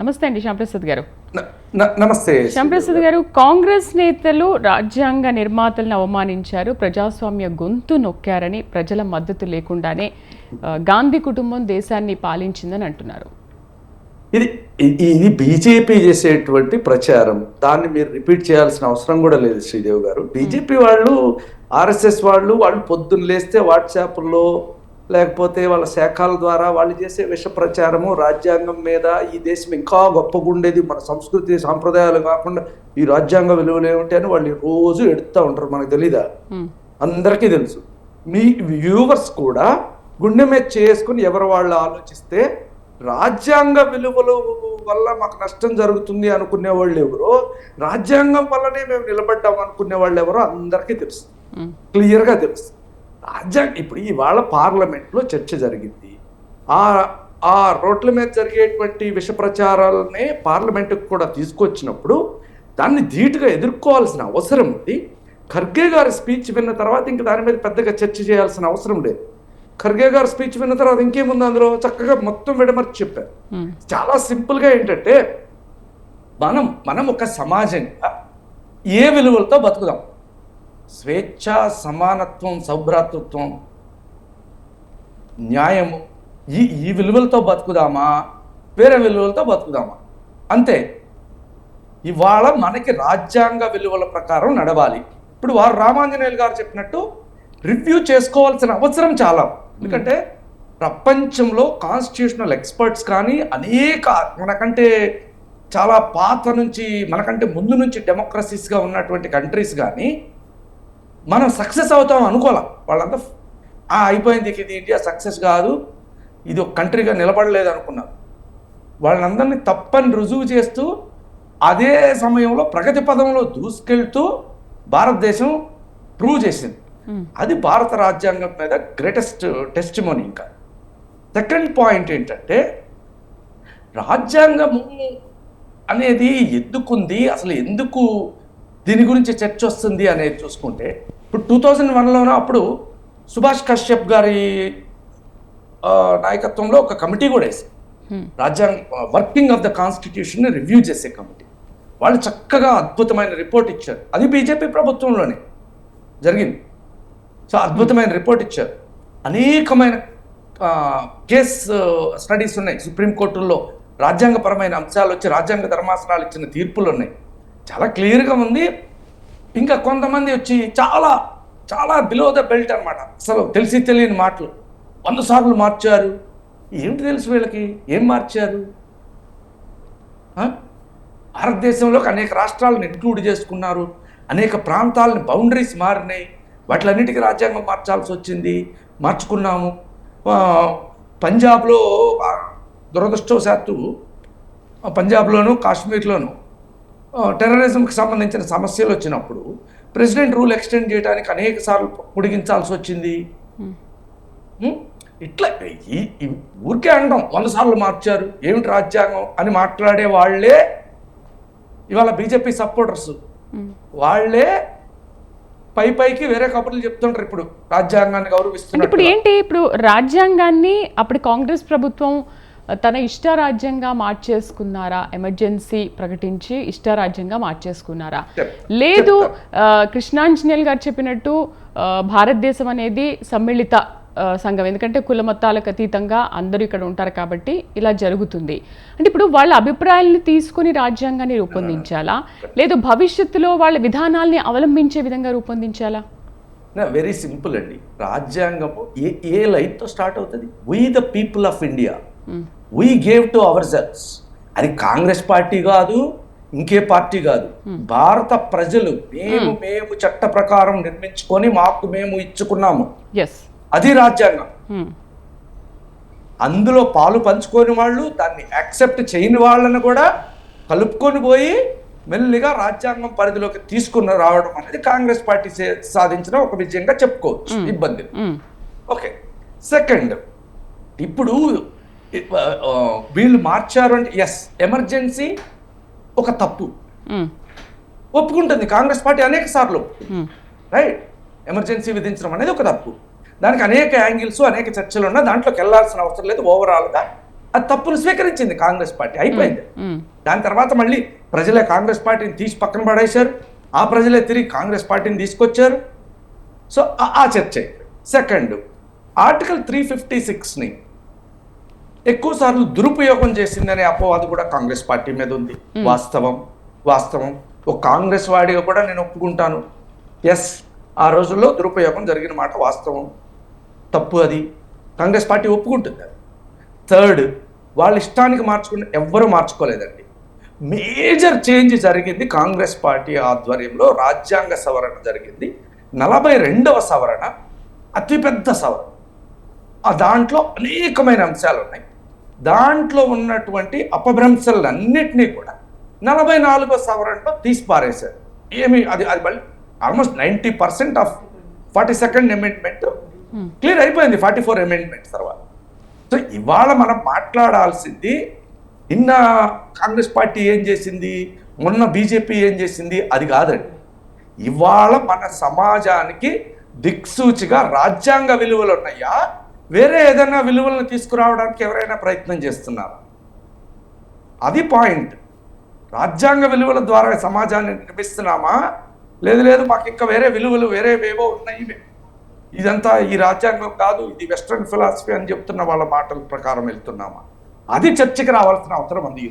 నమస్తే అండి శ్యాంప్రసాద్ గారు. నమస్తే. శ్యాంప్రసాద్ గారు కాంగ్రెస్ నేతలు రాజ్యాంగ నిర్మాతలను అవమానించారు ప్రజాస్వామ్య గొంతు నొక్కారని ప్రజల మద్దతు లేకుండానే గాంధీ కుటుంబం దేశాన్ని పాలించిందని అంటున్నారు. ఇది ఇది బీజేపీ చేసేటువంటి ప్రచారం. దాన్ని మీరు రిపీట్ చేయాల్సిన అవసరం కూడా లేదు శ్రీదేవి గారు. బీజేపీ వాళ్ళు ఆర్ఎస్ఎస్ వాళ్ళు వాళ్ళు పొద్దున్న లేస్తే వాట్సాప్లో లేకపోతే వాళ్ళ శాఖల ద్వారా వాళ్ళు చేసే విష ప్రచారము రాజ్యాంగం మీద ఈ దేశం ఇంకా గొప్పగా ఉండేది మన సంస్కృతి సాంప్రదాయాలు కాకుండా ఈ రాజ్యాంగ విలువలు ఏమిటి అని వాళ్ళు రోజు ఎడుతూ ఉంటారు. మనకు తెలీదా? అందరికీ తెలుసు. మీ వ్యూవర్స్ కూడా గుండె మీద చేసుకుని ఎవరు వాళ్ళు ఆలోచిస్తే రాజ్యాంగ విలువల వల్ల మాకు నష్టం జరుగుతుంది అనుకునే వాళ్ళు ఎవరో రాజ్యాంగం వల్లనే మేము నిలబడ్డాం అనుకునే వాళ్ళు ఎవరో అందరికీ తెలుసు. క్లియర్గా తెలుసు. రాజ్యాంగం ఇప్పుడు ఇవాళ పార్లమెంట్లో చర్చ జరిగింది. ఆ ఆ రోడ్ల మీద జరిగేటువంటి విష ప్రచారాలనే పార్లమెంటుకు కూడా తీసుకొచ్చినప్పుడు దాన్ని ధీటుగా ఎదుర్కోవాల్సిన అవసరం ఉంది. ఖర్గే గారి స్పీచ్ విన్న తర్వాత ఇంక దాని మీద పెద్దగా చర్చ చేయాల్సిన అవసరం లేదు. ఖర్గే గారి స్పీచ్ విన్న తర్వాత ఇంకేముంది అందులో? చక్కగా మొత్తం విడమర్చి చెప్పారు. చాలా సింపుల్గా ఏంటంటే మనం మనం ఒక సమాజంగా ఏ విలువలతో బతుకుదాం? స్వేచ్ఛ సమానత్వం సౌభ్రాతృత్వం న్యాయము. ఈ ఈ విలువలతో బతుకుదామా? వేరే విలువలతో బతుకుదామా? అంతే. ఇవాళ మనకి రాజ్యాంగ విలువల ప్రకారం నడవాలి. ఇప్పుడు వారు రామాంజనేయులు గారు చెప్పినట్టు రివ్యూ చేసుకోవాల్సిన అవసరం చాలా. ఎందుకంటే ప్రపంచంలో కాన్స్టిట్యూషనల్ ఎక్స్పర్ట్స్ కానీ అనేక మనకంటే చాలా పాత నుంచి మనకంటే ముందు నుంచి డెమోక్రసీస్గా ఉన్నటువంటి కంట్రీస్ కానీ మనం సక్సెస్ అవుతాం అనుకోలే వాళ్ళంతా "ఆ, అయిపోయింది ఇది ఇండియా సక్సెస్ కాదు. ఇది ఒక కంట్రీగా నిలబడలేదు అనుకున్నారు. వాళ్ళందరినీ తప్పని రుజువు చేస్తూ అదే సమయంలో ప్రగతి పదంలో దూసుకెళ్తూ భారతదేశం ప్రూవ్ చేసింది. అది భారత రాజ్యాంగం మీద గ్రేటెస్ట్ టెస్టిమోని ఇంకా. సెకండ్ పాయింట్ ఏంటంటే రాజ్యాంగము అనేది ఎందుకుంది? అసలు ఎందుకు దీని గురించి చర్చ వస్తుంది అనేది చూసుకుంటే ఇప్పుడు టూ థౌజండ్ వన్లోనో అప్పుడు సుభాష్ కశ్యప్ గారి నాయకత్వంలో ఒక కమిటీ కూడా ఉమ్, రాజ్యాంగ working of the constitution review చేసే కమిటీ. వాళ్ళు చక్కగా అద్భుతమైన రిపోర్ట్ ఇచ్చారు. అది బీజేపీ ప్రభుత్వంలోనే జరిగింది. సో అద్భుతమైన రిపోర్ట్ ఇచ్చారు. అనేకమైన కేస్ స్టడీస్ ఉన్నాయి. సుప్రీంకోర్టుల్లో రాజ్యాంగపరమైన అంశాలు వచ్చి రాజ్యాంగ ధర్మాసనాలు ఇచ్చిన తీర్పులు ఉన్నాయి. చాలా క్లియర్గా ఉంది. ఇంకా కొంతమంది వచ్చి చాలా చాలా బిలో ద బెల్ట్ అనమాట అసలు తెలిసి తెలియని మాటలు. వంద సార్లు మార్చారు. ఏమిటి తెలుసు వీళ్ళకి? ఏం మార్చారు? భారతదేశంలోకి అనేక రాష్ట్రాలను ఇంక్లూడ్ చేసుకున్నారు. అనేక ప్రాంతాలను బౌండరీస్ మారినాయి. వాటిలన్నిటికీ రాజ్యాంగం మార్చాల్సి వచ్చింది. మార్చుకున్నాము. పంజాబ్లో దురదృష్టవశాత్తు పంజాబ్లోను కాశ్మీర్లోను టెర్రరిజంకి సంబంధించిన సమస్యలు వచ్చినప్పుడు ప్రెసిడెంట్ రూల్ ఎక్స్టెండ్ చేయడానికి అనేక సార్లు పొడిగించాల్సి వచ్చింది ఉమ్, ఉం? ఇట్లా ఊరికే అనడం వంద సార్లు మార్చారు ఏమిటి రాజ్యాంగం అని మాట్లాడే వాళ్ళే ఇవాళ బీజేపీ సపోర్టర్స్ ఉమ్. వాళ్ళే పై పైకి వేరే కబుర్లు చెప్తుంటారు ఇప్పుడు రాజ్యాంగాన్ని అంటే ఇప్పుడు ఏంటి ఇప్పుడు రాజ్యాంగాన్ని అప్పుడు కాంగ్రెస్ ప్రభుత్వం తన ఇష్టారాజ్యంగా మార్చేసుకున్నారా? ఎమర్జెన్సీ ప్రకటించి ఇష్టారాజ్యంగా మార్చేసుకున్నారా? లేదు కృష్ణాంజనేయులు గారు చెప్పినట్టు భారతదేశం అనేది సమ్మిళిత సంఘం. ఎందుకంటే కుల మతాలకు అతీతంగా అందరూ ఇక్కడ ఉంటారు కాబట్టి ఇలా జరుగుతుంది. అంటే ఇప్పుడు వాళ్ళ అభిప్రాయాలను తీసుకుని రాజ్యాంగాన్ని రూపొందించాలా? లేదు భవిష్యత్తులో వాళ్ళ విధానాల్ని అవలంబించే విధంగా రూపొందించాలా? వెరీ సింపుల్ అండి. రాజ్యాంగము ఏ ఏ లైన్తో స్టార్ట్ అవుతుంది? We the people of India we gave to ourselves అది కాంగ్రెస్ పార్టీ కాదు ఇంకే పార్టీ కాదు. భారత ప్రజలు మేము మేము చట్ట ప్రకారం నిర్మించుకొని మాకు మేము ఇచ్చుకున్నాము. అది రాజ్యాంగం. ఉమ్, అందులో పాలు పంచుకొని వాళ్ళు దాన్ని యాక్సెప్ట్ చేయని వాళ్ళని కూడా కలుపుకొని పోయి మెల్లిగా రాజ్యాంగం పరిధిలోకి తీసుకుని రావడం అనేది కాంగ్రెస్ పార్టీ సాధించిన ఒక విజయంగా చెప్పుకోవచ్చు. ఇబ్బంది ఓకే. సెకండ్ ఇప్పుడు వీళ్ళు మార్చారు అంటే ఎస్ ఎమర్జెన్సీ ఒక తప్పు. ఒప్పుకుంటుంది కాంగ్రెస్ పార్టీ అనేక సార్లు. రైట్ ఎమర్జెన్సీ విధించడం అనేది ఒక తప్పు. దానికి అనేక యాంగిల్స్ అనేక చర్చలు ఉన్నా దాంట్లోకి వెళ్ళాల్సిన అవసరం లేదు ఓవరాల్గా. అది తప్పును స్వీకరించింది కాంగ్రెస్ పార్టీ. అయిపోయింది. దాని తర్వాత మళ్ళీ ప్రజలే కాంగ్రెస్ పార్టీని తీసి పక్కన పడేశారు. ఆ ప్రజలే తిరిగి కాంగ్రెస్ పార్టీని తీసుకొచ్చారు. సో ఆ- ఆ చర్చ. సెకండ్ ఆర్టికల్ త్రీ ఫిఫ్టీ సిక్స్ని ఎక్కువ సార్లు దురుపయోగం చేసిందనే అపవాదు కూడా కాంగ్రెస్ పార్టీ మీద ఉంది. వాస్తవం వాస్తవం. ఒక కాంగ్రెస్ వాడిగా కూడా నేను ఒప్పుకుంటాను. ఎస్ ఆ రోజుల్లో దురుపయోగం జరిగిన మాట వాస్తవం. తప్పు అది. కాంగ్రెస్ పార్టీ ఒప్పుకుంటుంది అది. థర్డ్ వాళ్ళ ఇష్టానికి మార్చుకుని ఎవ్వరూ మార్చుకోలేదండి. మేజర్ చేంజ్ జరిగింది కాంగ్రెస్ పార్టీ ఆధ్వర్యంలో రాజ్యాంగ సవరణ జరిగింది. నలభై రెండవ సవరణ అతిపెద్ద సవరణ. ఆ దాంట్లో అనేకమైన అంశాలు ఉన్నాయి దాంట్లో ఉన్నటువంటి అపభ్రంశాలన్నింటినీ కూడా నలభై నాలుగో సవరణలో తీసి పారేశారు ఏమి అది అది మళ్ళీ almost ninety percent of forty second amendment clear అయిపోయింది ఫార్టీ ఫోర్ అమెండ్మెంట్ తర్వాత. సో ఇవాళ మనం మాట్లాడాల్సింది నిన్న కాంగ్రెస్ పార్టీ ఏం చేసింది మొన్న బీజేపీ ఏం చేసింది అది కాదండి. ఇవాళ మన సమాజానికి దిక్సూచిగా రాజ్యాంగ విలువలు ఉన్నాయా వేరే ఏదైనా విలువలను తీసుకురావడానికి ఎవరైనా ప్రయత్నం చేస్తున్నారు. అది పాయింట్. రాజ్యాంగ విలువల ద్వారా సమాజాన్ని నిర్మిస్తున్నామా? లేదు లేదు మాకు ఇంకా వేరే విలువలు వేరే వేవో ఉన్నాయి ఇదంతా ఈ రాజ్యాంగం కాదు ఇది వెస్ట్రన్ ఫిలాసఫీ అని చెప్తున్న వాళ్ళ మాటల ప్రకారం వెళ్తున్నామా? అది చర్చకి రావాల్సిన అవసరం అంది